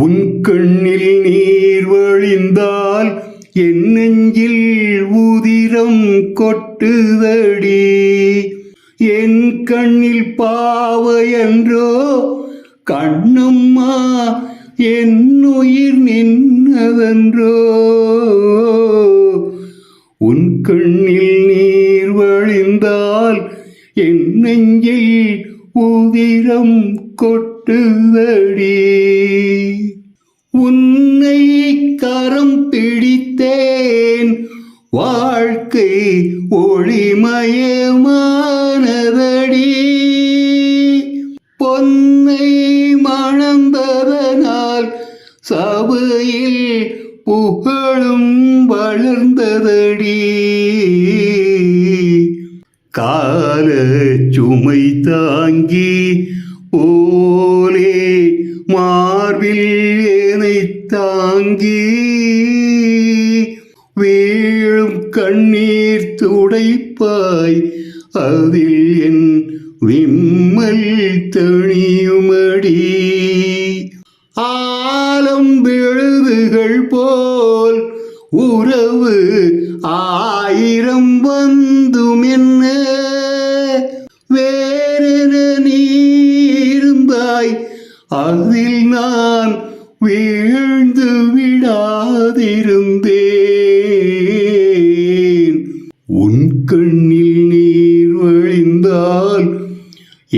உன் கண்ணில் நீர் வழிந்தால் என் நெஞ்சில் உதிரம் கொட்டுதடி. என் கண்ணில் பாவையன்றோ கண்ணம்மா என் உயிர் நின்னதென்றோ. உன் கண்ணில் நீர் வழிந்தால் என் நெஞ்சில் உதிரம் கொட்டுதடி. உன்னை கரம் பிடித்தேன். வாழ்க்கை ஒளிமயமானதடி. பொன்னை மணந்ததனால் சபையில் புகழும் வளர்ந்ததடி. கால சுமை தாங்கி ஓலே மார்பில் ஏனை தாங்கி வீழும் கண்ணீர் துடைப்பாய் அதில் என் விம்மல் தணியுமடி ஆலம் விழுதுகள் போல் உறவு ஆயிரம் வந்து வேறென நீ இருந்தாய் அதில் நான் வீழ்ந்து விடாதிருந்தேன். உன் கண்ணில் நீர் வழிந்தால்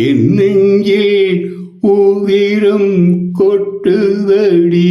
என் நெஞ்சில் உயிரம் கொட்டுதடி.